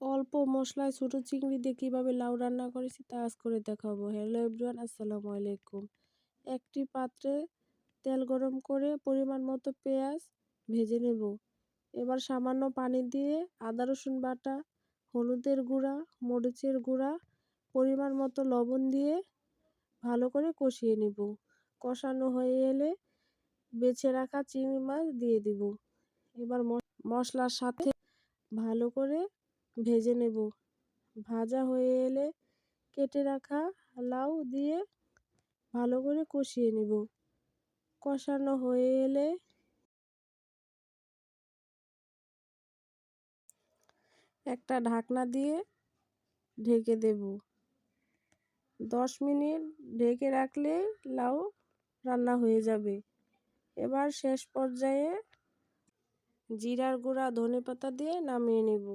অল্প মশলায় ছোটো চিংড়ি দিয়ে কীভাবে লাউ রান্না করেছি তা আজ করে দেখাবো। হ্যালো এভরিওয়ান আসসালামু আলাইকুম। একটি পাত্রে তেল গরম করে পরিমাণ মতো পেঁয়াজ ভেজে নেব। এবার সামান্য পানি দিয়ে আদা, রসুন বাটা, হলুদের গুঁড়া, মরিচের গুঁড়া, পরিমাণ মতো লবণ দিয়ে ভালো করে কষিয়ে নেব। কষানো হয়ে এলে বেছে রাখা চিংড়ি মাছ দিয়ে দিব। এবার মশলার সাথে ভালো করে ভেজে নেব। ভাজা হয়ে এলে কেটে রাখা লাউ দিয়ে ভালো করে কষিয়ে নেব। কষানো হয়ে এলে একটা ঢাকনা দিয়ে ঢেকে দেব। দশ মিনিট ঢেকে রাখলে লাউ রান্না হয়ে যাবে। এবার শেষ পর্যায়ে জিরার গুঁড়া ধনে পাতা দিয়ে নামিয়ে নেব।